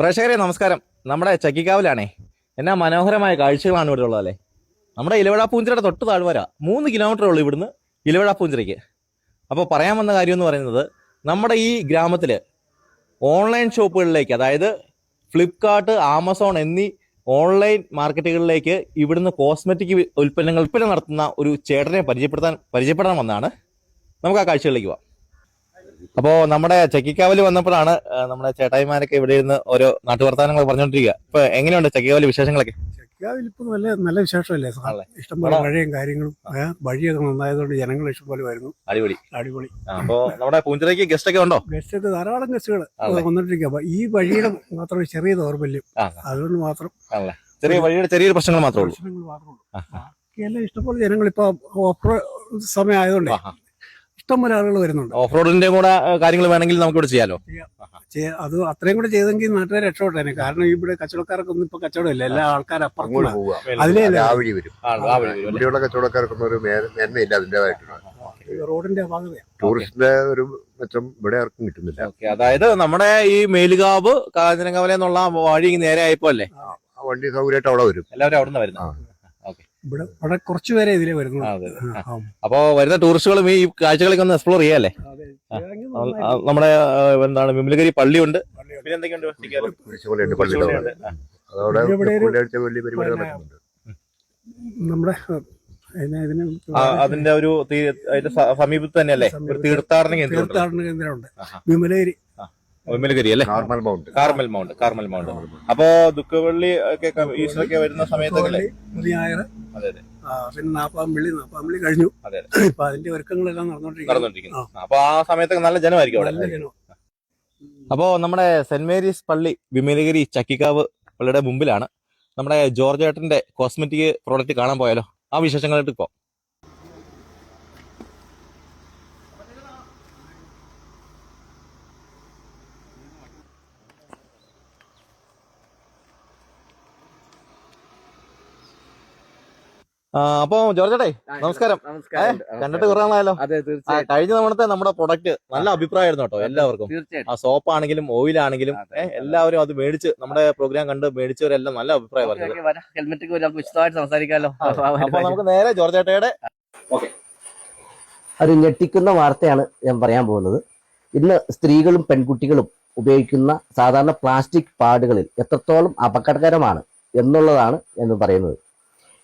പ്രേക്ഷകരെ നമസ്കാരം. നമ്മുടെ ചക്കിക്കാവിലാണേ എന്നാ മനോഹരമായ കാഴ്ചകളാണ് ഇവിടെ ഉള്ളത് അല്ലേ നമ്മുടെ ഇലവഴ പൂഞ്ചിരയുടെ തൊട്ട് താഴ്വര മൂന്ന് കിലോമീറ്റർ ഉള്ളൂ ഇവിടുന്ന് ഇലവഴ പൂഞ്ചിരയ്ക്ക് അപ്പോൾ പറയാൻ വന്ന കാര്യം എന്ന് പറയുന്നത് നമ്മുടെ ഈ ഗ്രാമത്തിൽ ഓൺലൈൻ ഷോപ്പുകളിലേക്ക് അതായത് ഫ്ലിപ്കാർട്ട് ആമസോൺ എന്നീ ഓൺലൈൻ മാർക്കറ്റുകളിലേക്ക് ഇവിടുന്ന് കോസ്മെറ്റിക് ഉൽപ്പന്നങ്ങൾ വിൽപ്പന നടത്തുന്ന ഒരു ചേട്ടനെ പരിചയപ്പെടുത്താൻ പരിചയപ്പെടാൻ വന്നാണ് നമുക്ക് ആ കാഴ്ചകളിലേക്ക് പോവാം. അപ്പോൾ നമ്മുടെ ചക്കിക്കാവൽ വന്നപ്പോഴാണ് നമ്മുടെ ചേട്ടായിമാരൊക്കെ ഇവിടെ ഇരുന്ന് ഓരോ നാട്ടുവർത്താനങ്ങൾ പറഞ്ഞുകൊണ്ടിരിക്കുക. ഇപ്പൊ എങ്ങനെയുണ്ട് ചക്കിക്കാവൽ വിശേഷങ്ങളൊക്കെ? ചെക്കിക്കാവലിപ്പോ ഇപ്പൊ നല്ല നല്ല വിശേഷമല്ലേ? ഇഷ്ടംപോലെ മഴയും കാര്യങ്ങളും വഴിയൊക്കെ നന്നായതുകൊണ്ട് ജനങ്ങൾ ഇഷ്ടംപോലെ വരുന്നു. അടിപൊളി. അടിപൊളി. അപ്പോ നമ്മുടെ പൂഞ്ചിറയ്ക്ക് ഗസ്റ്റ് ഒക്കെ ഉണ്ടോ ഗസ്റ്റ് ഒക്കെ ധാരാളം ഗസ്റ്റുകൾ? വന്നിട്ടിരിക്കുക അപ്പൊ ഈ വഴിയുടെ മാത്രം ഒരു ചെറിയ ദൗർബല്യം. അതുകൊണ്ട് മാത്രം. ചെറിയ വഴിയുടെ ചെറിയൊരു പ്രശ്നങ്ങൾ മാത്രമേ ഉള്ളൂ. പ്രശ്നങ്ങൾ മാത്രമേ ഉള്ളൂ. ബാക്കിയെല്ലാം ഇഷ്ടംപോലെ ജനങ്ങൾ ഇപ്പൊ ഓഫ് സമയം ആയതുകൊണ്ട്. ഇഷ്ടംപോലെ ആളുകൾ വരുന്നുണ്ട്. ഓഫ് റോഡിന്റെ കൂടെ കാര്യങ്ങൾ വേണമെങ്കിൽ നമുക്ക് ഇവിടെ ചെയ്യാലോ അത് അത്രയും കൂടെ ചെയ്തെങ്കിൽ നാട്ടുകാർ രക്ഷപ്പെട്ടേനെ കാരണം ഇവിടെ കച്ചവടക്കാർക്കൊന്നും ഇപ്പൊ കച്ചവടമില്ല. എല്ലാ ആൾക്കാരും അപ്പുറം കൂടെ അതിലേ അത് വരും? ഇവിടെയുള്ള കച്ചവടക്കാർക്കൊന്നും ഒരു മേന്മയില്ല റോഡിന്റെ അപാകതയാണ് ടൂറിസ്റ്റിന്റെ ഒരു മെച്ചം ഇവിടെ ആർക്കും കിട്ടുന്നില്ല. ഓക്കെ. അതായത് നമ്മുടെ ഈ മേലുകാവ് കാഞ്ഞിരങ്കാവലെന്നുള്ള വഴി നേരെ ആയപ്പോ അല്ലേ? ആ വണ്ടി സൗകര്യമായിട്ട് അവിടെ വരും. എല്ലാവരും അവിടെ നിന്ന് വരുന്നത് ഇവിടെ കുറച്ചു പേരെ ഇതിലേ വരുന്നു ആ, അപ്പോ വരുന്ന ടൂറിസ്റ്റുകളും ഈ കാഴ്ചകളൊക്കെ ഒന്ന് എക്സ്പ്ലോർ ചെയ്യാല്ലേ? നമ്മുടെ എന്താണ് വിമലഗിരി പള്ളിയുണ്ട്. പിന്നെ എന്തൊക്കെയുണ്ട് നമ്മുടെ അതിന്റെ ഒരു അതിന്റെ സമീപത്ത് തന്നെയല്ലേ? ഒരു തീർത്ഥാടന കേന്ദ്രം. തീർത്ഥാടന കേന്ദ്രമുണ്ട്. ആഹാ. വിമലഗിരി അല്ലേ Carmel mount Carmel mount Carmel mount അപ്പോ ദുഃഖവള്ളി ഒക്കെ ഈശ്വരൊക്കെ ഈസ്റ്ററൊക്കെ വരുന്ന സമയത്തൊക്കെ ഞായർ അതെ അതെ. പിന്നെ നാപ്പാം വിളി നാപ്പാം വിളി കഴിഞ്ഞു. അതെ ഇപ്പൊ അതിന്റെ ഒരുക്കങ്ങളെല്ലാം നടന്നുകൊണ്ടിരിക്കുന്നു അപ്പൊ ആ സമയത്തൊക്കെ നല്ല ജനമായിരിക്കും അവിടെ. അപ്പോ നമ്മുടെ സെന്റ് മേരീസ് പള്ളി വിമലഗിരി ചക്കിക്കാവ് പള്ളിയുടെ മുമ്പിലാണ് നമ്മുടെ ജോർജ് ഏട്ടന്റെ കോസ്മെറ്റിക് പ്രോഡക്റ്റ് കാണാൻ പോയാലോ? ആ വിശേഷങ്ങളായിട്ട് ഇപ്പോ. അപ്പൊ ജോർജ് ഏട്ടേ നമസ്കാരം. കണ്ടിട്ട് കുറേ നാളായല്ലോ. അതെ ആ, കഴിഞ്ഞ തവണത്തെ നമ്മുടെ പ്രൊഡക്റ്റ് നല്ല അഭിപ്രായമായിരുന്നു കേട്ടോ എല്ലാവർക്കും. ആ സോപ്പ് ആണെങ്കിലും ഓയിൽ ആണെങ്കിലും. എല്ലാവരും അത് മേടിച്ച് നമ്മുടെ പ്രോഗ്രാം കണ്ട് മേടിച്ചവരെല്ലാം നല്ല അഭിപ്രായം പറഞ്ഞു സംസാരിക്കാമല്ലോ. അപ്പൊ നമുക്ക് നേരെ ജോർജേട്ടയുടെ ഒരു ഞെട്ടിക്കുന്ന വാർത്തയാണ് ഞാൻ പറയാൻ പോകുന്നത്. ഇന്ന് സ്ത്രീകളും പെൺകുട്ടികളും ഉപയോഗിക്കുന്ന സാധാരണ പ്ലാസ്റ്റിക് പാടുകളിൽ എത്രത്തോളം അപകടകരമാണ് എന്നുള്ളതാണ് എന്ന് പറയുന്നത്.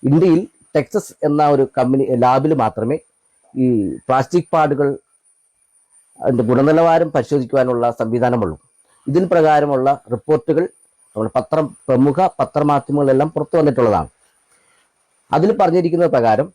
ഇന്ത്യയിൽ ടെക്സസ് എന്ന ഒരു കമ്പനി ലാബിൽ മാത്രമേ ഈ പ്ലാസ്റ്റിക് പാടുകൾ അതിന്റെ ഗുണനിലവാരം പരിശോധിക്കുവാനുള്ള സംവിധാനമുള്ളൂ. ഇതിന് പ്രകാരമുള്ള റിപ്പോർട്ടുകൾ നമ്മുടെ പത്രം പ്രമുഖ പത്രമാധ്യമങ്ങളെല്ലാം പുറത്തു വന്നിട്ടുള്ളതാണ്. അതിൽ പറഞ്ഞിരിക്കുന്ന പ്രകാരം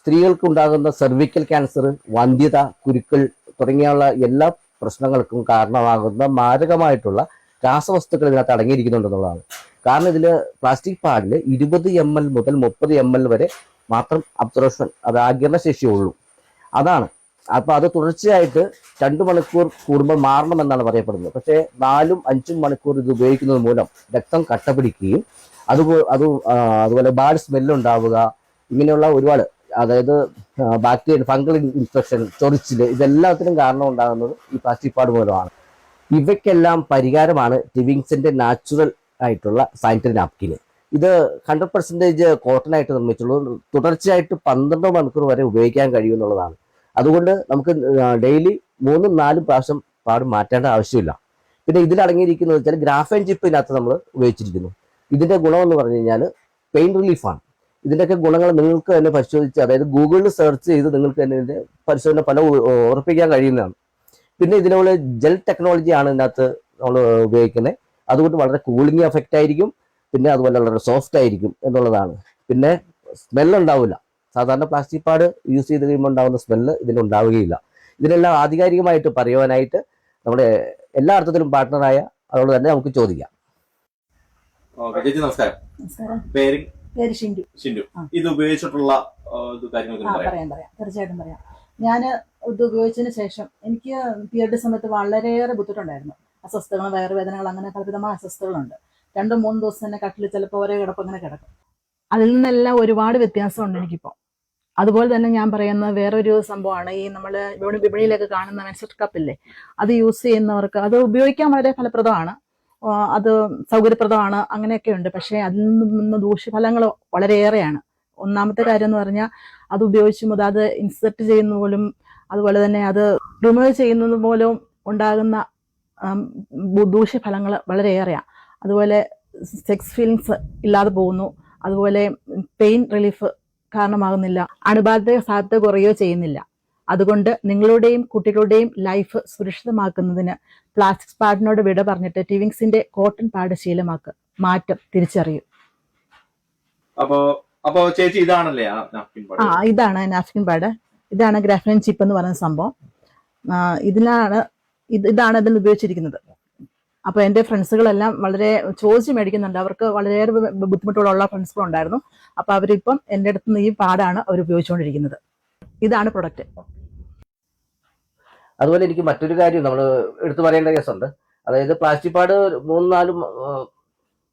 സ്ത്രീകൾക്ക് ഉണ്ടാകുന്ന സെർവിക്കൽ ക്യാൻസർ വന്ധ്യത കുരുക്കൾ തുടങ്ങിയുള്ള എല്ലാ പ്രശ്നങ്ങൾക്കും കാരണമാകുന്ന മാരകമായിട്ടുള്ള രാസവസ്തുക്കൾ ഇതിനകത്ത് അടങ്ങിയിരിക്കുന്നുണ്ടെന്നുള്ളതാണ് കാരണം ഇതിൽ പ്ലാസ്റ്റിക് പാഡിൽ ഇരുപത് എം എൽ മുതൽ മുപ്പത് എം എൽ വരെ മാത്രം അബ്സർവേഷൻ അത് ആഗിരണ ശേഷിയുള്ളൂ അതാണ്. അപ്പോൾ അത് തുടർച്ചയായിട്ട് രണ്ട് മണിക്കൂർ കൂടുമ്പോൾ മാറണമെന്നാണ് പറയപ്പെടുന്നത്. പക്ഷേ നാലും അഞ്ചും മണിക്കൂർ ഇത് ഉപയോഗിക്കുന്നത് മൂലം രക്തം കട്ട പിടിക്കുകയും അതുപോലെ അത് അതുപോലെ ബാഡ് സ്മെല്ലുണ്ടാവുക ഇങ്ങനെയുള്ള ഒരുപാട് അതായത് ബാക്ടീരിയ ഫംഗൽ ഇൻഫെക്ഷൻ ചൊറിച്ചിൽ ഇതെല്ലാത്തിനും കാരണം ഉണ്ടാകുന്നത് ഈ പ്ലാസ്റ്റിക് പാഡ് മൂലമാണ്. ഇവയ്ക്കെല്ലാം പരിഹാരമാണ് ടിവിങ്സിന്റെ നാച്ചുറൽ ആയിട്ടുള്ള സാനിറ്ററി നാപ്കിന് ഇത് ഹൺഡ്രഡ് പെർസെന്റേജ് കോട്ടൺ ആയിട്ട് നിർമ്മിച്ചുള്ളൂ. തുടർച്ചയായിട്ട് പന്ത്രണ്ട് മണിക്കൂർ വരെ ഉപയോഗിക്കാൻ കഴിയും എന്നുള്ളതാണ് അതുകൊണ്ട് നമുക്ക് ഡെയിലി മൂന്നും നാലും പ്രാവശ്യം പാട് മാറ്റേണ്ട ആവശ്യമില്ല. പിന്നെ ഇതിൽ അടങ്ങിയിരിക്കുന്നത് വെച്ചാൽ ഗ്രാഫൈൻ ചിപ്പ് ഇതിനകത്ത് നമ്മൾ ഉപയോഗിച്ചിരിക്കുന്നു. ഇതിന്റെ ഗുണമെന്ന് പറഞ്ഞു കഴിഞ്ഞാൽ പെയിൻ റിലീഫാണ് ഇതിന്റെയൊക്കെ ഗുണങ്ങൾ നിങ്ങൾക്ക് തന്നെ പരിശോധിച്ച് അതായത് ഗൂഗിളിൽ സെർച്ച് ചെയ്ത് നിങ്ങൾക്ക് തന്നെ ഇതിന്റെ പരിശോധന പല ഉറപ്പിക്കാൻ കഴിയുന്നതാണ്. പിന്നെ ഇതിനുള്ള ജെൽ ടെക്നോളജിയാണ് ഇതിനകത്ത് നമ്മൾ ഉപയോഗിക്കുന്നത് അതുകൊണ്ട് വളരെ കൂളിംഗ് എഫക്റ്റ് ആയിരിക്കും. പിന്നെ അതുപോലെ വളരെ സോഫ്റ്റ് ആയിരിക്കും എന്നുള്ളതാണ്. പിന്നെ സ്മെല്ല് ഉണ്ടാവില്ല. സാധാരണ പ്ലാസ്റ്റിക് പാഡ് യൂസ് ചെയ്ത് കഴിയുമ്പോൾ ഉണ്ടാകുന്ന സ്മെല്ല് ഇതിന് ഉണ്ടാവുകയില്ല. ഇതിനെല്ലാം ആധികാരികമായിട്ട് പറയുവാനായിട്ട് നമ്മുടെ എല്ലാ അർത്ഥത്തിലും പാർട്ട്ണറായ അതുകൊണ്ട് തന്നെ നമുക്ക് ചോദിക്കാം. ചേച്ചി നമസ്കാരം. നമസ്കാരം. പേര്? പേര് ഷിൻഡു. ഷിൻഡു. ഇത് ഉപയോഗിച്ചിട്ടുള്ള പറയാം പറയാം. തീർച്ചയായിട്ടും പറയാം. ഞാൻ ഇത് ഉപയോഗിച്ചതിന് ശേഷം എനിക്ക് പീരീഡ് സമയത്ത് വളരെയേറെ ബുദ്ധിമുട്ടുണ്ടായിരുന്നു. അസ്വസ്ഥകൾ വയറുവേദനകൾ അങ്ങനെ പലവിധമായ അസ്വസ്ഥകളുണ്ട് രണ്ടും മൂന്ന് ദിവസം തന്നെ കട്ടിൽ ചിലപ്പോൾ ഒരേ കിടപ്പ് അങ്ങനെ കിടക്കും. അതിൽ നിന്നെല്ലാം ഒരുപാട് വ്യത്യാസമുണ്ട് എനിക്കിപ്പോൾ അതുപോലെ തന്നെ ഞാൻ പറയുന്ന വേറൊരു സംഭവമാണ് ഈ നമ്മൾ വിപണിയിലൊക്കെ കാണുന്ന മെൻസെറ്റ് കപ്പില്ലേ? അത് യൂസ് ചെയ്യുന്നവർക്ക് അത് ഉപയോഗിക്കാൻ വളരെ ഫലപ്രദമാണ്. അത് സൗകര്യപ്രദമാണ് അങ്ങനെയൊക്കെ ഉണ്ട് പക്ഷേ അതിൽ നിന്ന് ദൂഷ്യഫലങ്ങൾ വളരെയേറെയാണ്. ഒന്നാമത്തെ കാര്യം എന്ന് പറഞ്ഞാൽ അത് ഉപയോഗിച്ചും അത് ഇൻസെർട്ട് ചെയ്യുന്ന പോലും അതുപോലെ തന്നെ അത് റിമൂവ് ചെയ്യുന്നത് പോലും ഉണ്ടാകുന്ന ദൂഷ്യഫലങ്ങൾ വളരെയേറെയാണ് അതുപോലെ സെക്സ് ഫീലിങ്സ് ഇല്ലാതെ പോകുന്നു. അതുപോലെ പെയിൻ റിലീഫ് കാരണമാകുന്നില്ല. അണുബാധ സാധ്യത കുറയുകയോ ചെയ്യുന്നില്ല. അതുകൊണ്ട് നിങ്ങളുടെയും കുട്ടികളുടെയും ലൈഫ് സുരക്ഷിതമാക്കുന്നതിന് പ്ലാസ്റ്റിക് പാഡിനോട് വിട പറഞ്ഞിട്ട് ടിവിങ്സിന്റെ കോട്ടൺ പാഡ് ശീലമാക്കുക മാറ്റം തിരിച്ചറിയൂ. അപ്പോ അപ്പോ ചേച്ചി ഇതാണല്ലേ ആ ഇതാണ് നാഫ്കിൻ പാഡ് ഇതാണ് ഗ്രാഫിൻ ചിപ്പ് എന്ന് പറയുന്ന സംഭവം. ഇതിനാണ് ഇത് ഇതാണ് അതിൽ ഉപയോഗിച്ചിരിക്കുന്നത്. അപ്പൊ എന്റെ ഫ്രണ്ട്സുകളെല്ലാം വളരെ ചോദിച്ച് മേടിക്കുന്നുണ്ട്. അവർക്ക് വളരെയേറെ ബുദ്ധിമുട്ടുകളുള്ള ഫ്രണ്ട്സുകളുണ്ടായിരുന്നു. അപ്പൊ അവരിപ്പം എന്റെ അടുത്ത് നിന്ന് ഈ പാടാണ് അവർ ഉപയോഗിച്ചുകൊണ്ടിരിക്കുന്നത്. ഇതാണ് പ്രൊഡക്റ്റ്. അതുപോലെ എനിക്ക് മറ്റൊരു കാര്യം നമ്മൾ എടുത്തു പറയേണ്ട കേസുണ്ട്. അതായത് പ്ലാസ്റ്റിക് പാട് മൂന്ന് നാല്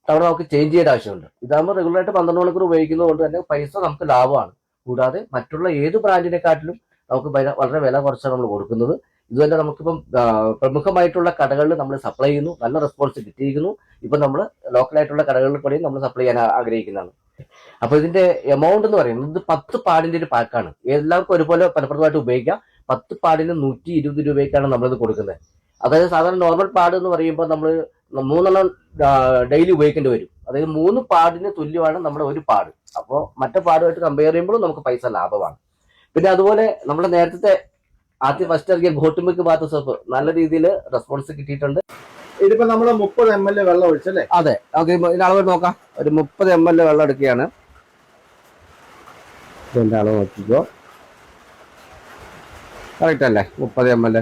തവണ നമുക്ക് ചേഞ്ച് ചെയ്യേണ്ട ആവശ്യമുണ്ട്. ഇതാകുമ്പോൾ റെഗുലറായിട്ട് പന്ത്രണ്ട് മണിക്കൂർ ഉപയോഗിക്കുന്നത് കൊണ്ട് തന്നെ പൈസ നമുക്ക് ലാഭമാണ്. കൂടാതെ മറ്റുള്ള ഏത് ബ്രാൻഡിനെക്കാട്ടിലും നമുക്ക് വളരെ വില കുറച്ചാണ് നമ്മൾ കൊടുക്കുന്നത്. ഇതുതന്നെ നമുക്കിപ്പം പ്രമുഖമായിട്ടുള്ള കടകളിൽ നമ്മൾ സപ്ലൈ ചെയ്യുന്നു നല്ല റെസ്പോൺസ് കിട്ടിയിരിക്കുന്നു. ഇപ്പം നമ്മൾ ലോക്കലായിട്ടുള്ള കടകളിൽ കൂടെയും നമ്മൾ സപ്ലൈ ചെയ്യാൻ ആഗ്രഹിക്കുന്നതാണ്. അപ്പൊ ഇതിന്റെ എമൗണ്ട് എന്ന് പറയുന്നത് പത്ത് പാടിന്റെ ഒരു പാക്കാണ് എല്ലാവർക്കും ഒരുപോലെ ഫലപ്രദമായിട്ട് ഉപയോഗിക്കാം. പത്ത് പാടിന് നൂറ്റി ഇരുപത് രൂപയ്ക്കാണ് നമ്മളിത് കൊടുക്കുന്നത്. അതായത് സാധാരണ നോർമൽ പാട് എന്ന് പറയുമ്പോൾ നമ്മൾ മൂന്നെണ്ണം ഡെയിലി ഉപയോഗിക്കേണ്ടി വരും. അതായത് മൂന്ന് പാടിന് തുല്യമാണ് നമ്മുടെ ഒരു പാട്. അപ്പോൾ മറ്റേ പാടുമായിട്ട് കമ്പയർ ചെയ്യുമ്പോഴും നമുക്ക് പൈസ ലാഭമാണ്. പിന്നെ അതുപോലെ നമ്മുടെ നേരത്തെ ആദ്യം ഫസ്റ്റ് ഇറങ്ങിയ ഗോട്ടുമിക്ക് ബാത്ത് സോപ്പ് നല്ല രീതിയിൽ റെസ്പോൺസ് കിട്ടിയിട്ടുണ്ട്. ഇതിപ്പോ നമ്മൾ മുപ്പത് എം എൽ വെള്ളം ഒഴിച്ചല്ലേ അതെ. ഓക്കെ അളവ് നോക്കാം. ഒരു മുപ്പത് എം എൽ വെള്ളം എടുക്കുകയാണ്. ഇതിന്റെ അളവ് നോക്കിക്കോ. കറക്റ്റ് അല്ലേ? മുപ്പത് എം എൽ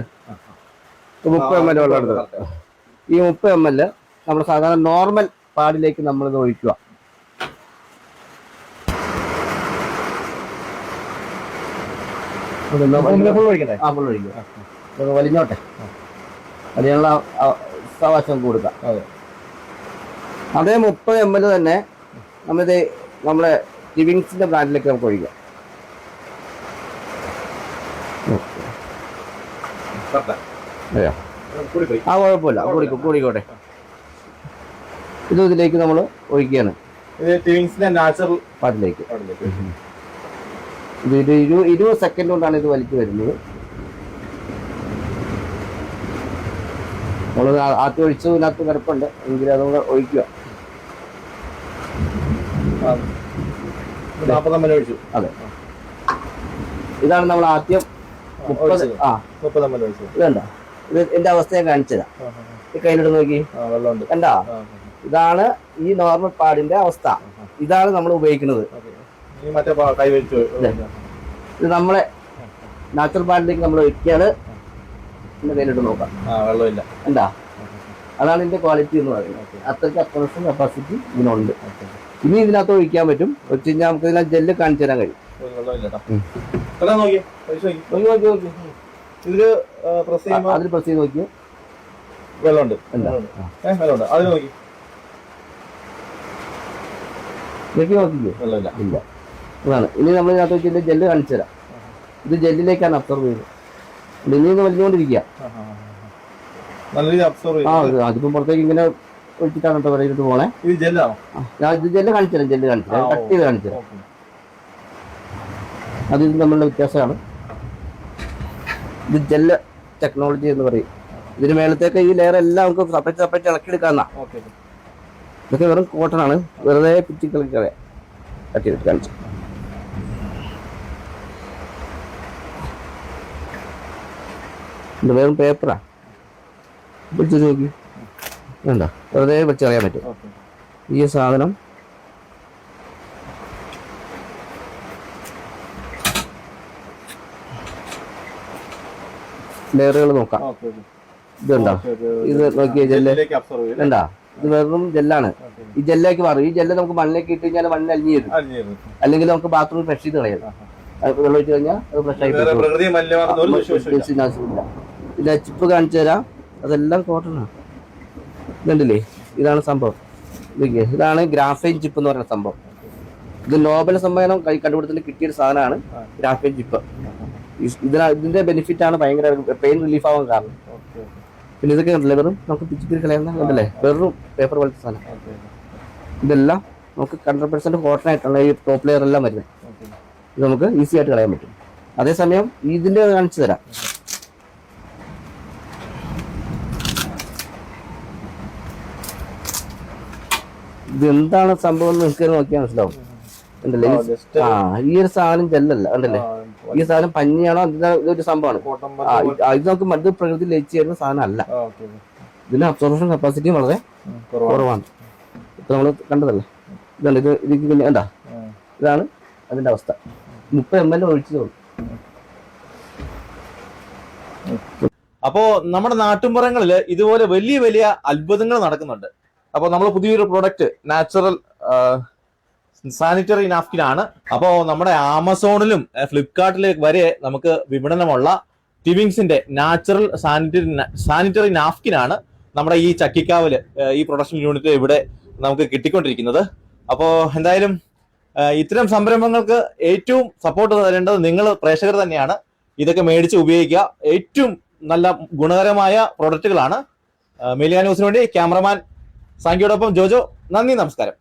മുപ്പത് എം എൽ വെള്ളം എടുത്തത്. ഈ മുപ്പത് എം എൽ നമ്മൾ സാധാരണ നോർമൽ പാടിലേക്ക് നമ്മളിത് ഒഴിക്കുക അതൊന്ന് വലിയ- ഫുൾ ഒഴിക്കണ്ടേ ആ full ഒഴിക്കുക ഇത് വലിഞ്ഞോട്ടെ. അതിനുള്ള സാവകാശം കൊടുക്കാം. അതേ. മുപ്പത് എം എൽ തന്നെ നമ്മളിത് നമ്മളെ ടിവിങ്സിന്റെ ബ്രാൻഡിലേക്ക് നമുക്ക് ഒഴിക്കാം. ആ കുഴപ്പമില്ല. കൂടിക്കോ കൂടിക്കോട്ടെ ഇത് ഇതിലേക്ക് നമ്മൾ ഒഴിക്കുകയാണ്. ഇത് ട്വിൻസിന്റെ നാച്ചുറൽ പാട്ടിലേക്ക്. ഇത് ഇരു ഇരുപത് സെക്കൻഡ് കൊണ്ടാണ് ഇത് വലിച്ചു വരുന്നത്. നമ്മൾ ആദ്യം ഒഴിച്ചു ഇതിനകത്ത് കിടപ്പുണ്ട്. എങ്കിലും അതുകൊണ്ട് ഒഴിക്കുക. അതെ. ഇതാണ് നമ്മൾ ആദ്യം മുപ്പത്. ആ. മുപ്പത് ഒഴിച്ചു. ഇതുണ്ട? ഇത് എന്റെ അവസ്ഥ ഞാൻ കാണിച്ചതാ ഈ കയ്യിലിട്ട് നോക്കി. കണ്ടാ? ഇതാണ് ഈ നോർമൽ പാടിന്റെ അവസ്ഥ. ഇതാണ് നമ്മൾ ഉപയോഗിക്കുന്നത്. ഇത് നമ്മളെ നാച്ചുറൽ പാലിലേക്ക് നമ്മൾ ഒഴിക്കാണ് എന്റെ കയ്യിലിട്ട് നോക്കാം. വെള്ളമില്ല. എന്താ? അതാണ് ഇതിന്റെ ക്വാളിറ്റി എന്ന് പറയുന്നത്. അത്രയ്ക്ക് അത്യാവശ്യം കപ്പാസിറ്റി ഇതിനുണ്ട്. ഇനി ഇതിനകത്ത് ഒഴിക്കാൻ പറ്റും. ഒഴിച്ച് കഴിഞ്ഞാൽ നമുക്ക് ഇതിനകത്ത് ജെല്ല് കാണിച്ചു തരാൻ കഴിയും. ഇതിൽ പ്രസ് ചെയ്യുമ്പോ അതിൽ പ്രസ് ചെയ്ത് നോക്കി വെള്ളമുണ്ട്? വെള്ളമുണ്ട്. അതിൽ നോക്കി. നോക്കി നോക്കിക്കോ. വെള്ളമില്ല. ഇല്ല. അതാണ് ഇനി നമ്മൾ ഇതിനകത്ത് വെച്ചിട്ട് ജെല്ല് കാണിച്ചു തരാം. ഇത് ജെല്ലിലേക്കാണ് അബ്സോർബ് ചെയ്യുന്നത് ഇനി ഇത് വലിഞ്ഞുകൊണ്ടിരിക്കുക. ആ, അബ്സോർവ് അതിപ്പം പുറത്തേക്ക് ഇങ്ങനെ ഒഴിച്ചിട്ടാണ് കേട്ടോ വരയിട്ട് പോണേ. ഞാൻ ഇത് ജെല്ല് കാണിച്ചു തരാം ജെല്ല് കാണിച്ചു തരാം. കട്ട് ചെയ്ത് കാണിച്ചു തരാം. അത് ഇത് തമ്മിലുള്ള വ്യത്യാസമാണ്. ഇത് ജെല്ല് ടെക്നോളജി എന്ന് പറയും. ഇതിന് മേളത്തേക്ക് ഈ ലെയർ എല്ലാം നമുക്ക് സെപ്പറേറ്റ് സെപ്പറേറ്റ് ഇളക്കിയെടുക്കാന്നാ ഇതൊക്കെ വെറും കോട്ടൺ ആണ്. വെറുതെ പിറ്റി കളിക്കാതെ കട്ടിയിട്ട് കാണിച്ചു ഇത് വെറും പേപ്പറാ. പിടിച്ചു നോക്കി. വേണ്ട വെറുതെ വെച്ച് കളയാൻ പറ്റും. ഈ സാധനം ലെയറുകൾ നോക്കാം. ഇതുണ്ടോ. ഇത് നോക്കിയ ജെല്ല്. ഇതുണ്ടാ ഇത് വെറും ജെല്ലാണ്. ഈ ജെല്ലേക്ക് മാറും. ഈ ജെല്ല് നമുക്ക് മണ്ണിലേക്ക് ഇട്ട് കഴിഞ്ഞാൽ മണ്ണിൽ അലിഞ്ഞു തരും അല്ലെങ്കിൽ നമുക്ക് ബാത്റൂമിൽ ഫ്രഷ് ചെയ്ത് കളയാം. വെള്ളം ഒഴിച്ച് കഴിഞ്ഞാൽ അത് ഫ്രഷ് ആയി ഇതിന്റെ ചിപ്പ് കാണിച്ചു തരാം. അതെല്ലാം കോട്ടണാണ് ഇതുണ്ടല്ലേ? ഇതാണ് സംഭവം. ഇതാണ് ഗ്രാഫൈൻ ചിപ്പ് എന്ന് പറയുന്ന സംഭവം. ഇത് നോബൽ സമ്മേളനം കൈ കണ്ടുപിടുത്തത്തിൽ കിട്ടിയ സാധനമാണ് ഗ്രാഫൈൻ ചിപ്പ് ഇതിനാ ഇതിന്റെ ബെനിഫിറ്റ് ആണ് ഭയങ്കര പെയിൻ റിലീഫ് ആവാൻ കാരണം. പിന്നെ ഇതൊക്കെ കണ്ടില്ലേ? വെറും നമുക്ക് പിച്ചിപ്പിരി കളയുന്ന കണ്ടല്ലേ? വെറും പേപ്പർ പോലത്തെ സാധനം. ഇതെല്ലാം നമുക്ക് ഹൺഡ്രഡ് പെർസെന്റ് കോട്ടൺ ആയിട്ടുള്ള ഈ ടോപ്പ് ലെയർ എല്ലാം വരുന്നത്. ഇത് നമുക്ക് ഈസി ആയിട്ട് കളയാൻ പറ്റും. അതേസമയം ഇതിന്റെ കാണിച്ചു തരാം. ഇത് എന്താണ് സംഭവം എന്ന് നിങ്ങൾക്ക് നോക്കിയാൽ മനസ്സിലാവും. ഉണ്ടല്ലേ ആ ഈ ഒരു സാധനം ജെല്ലല്ല ഉണ്ടല്ലേ ഈ സാധനം പഞ്ഞിയാണോ ഇത് ഇതൊരു സംഭവമാണ്? ആ, ഇത് നമുക്ക് മറ്റു പ്രകൃതി ലയിച്ചു ചേരുന്ന സാധനം അല്ല ഇതിന്റെ അബ്സോർപ്ഷൻ കപ്പാസിറ്റിയും വളരെ കുറവാണ്. ഇപ്പൊ നമ്മൾ കണ്ടതല്ലേ? ഇതാണ് ഇത് ഇത് പിന്നെ എന്താ ഇതാണ് അതിന്റെ അവസ്ഥ. മുപ്പത് എം എൽ ഒഴിച്ചു അപ്പോ നമ്മുടെ നാട്ടുമ്പുറങ്ങളിൽ ഇതുപോലെ വലിയ വലിയ അത്ഭുതങ്ങൾ നടക്കുന്നുണ്ട്. അപ്പോൾ നമ്മൾ പുതിയൊരു പ്രൊഡക്റ്റ് നാച്ചുറൽ സാനിറ്ററി നാപ്കിൻ ആണ്. അപ്പോൾ നമ്മുടെ ആമസോണിലും ഫ്ലിപ്കാർട്ടിലും വരെ നമുക്ക് വിപണനമുള്ള ടിവിങ്സിന്റെ നാച്ചുറൽ സാനിറ്ററി സാനിറ്ററി നാപ്കിൻ ആണ് നമ്മുടെ ഈ ചക്കിക്കാവിൽ ഈ പ്രൊഡക്ഷൻ യൂണിറ്റ് ഇവിടെ നമുക്ക് കിട്ടിക്കൊണ്ടിരിക്കുന്നത്. അപ്പോൾ എന്തായാലും ഇത്തരം സംരംഭങ്ങൾക്ക് ഏറ്റവും സപ്പോർട്ട് തരേണ്ടത് നിങ്ങൾ പ്രേക്ഷകർ തന്നെയാണ്. ഇതൊക്കെ മേടിച്ച് ഉപയോഗിക്കുക. ഏറ്റവും നല്ല ഗുണകരമായ പ്രൊഡക്റ്റുകളാണ് മേലിയ ന്യൂസിന് വേണ്ടി ക്യാമറമാൻ സാങ്കിയോടൊപ്പം ജോജോ നന്ദി നമസ്കാരം.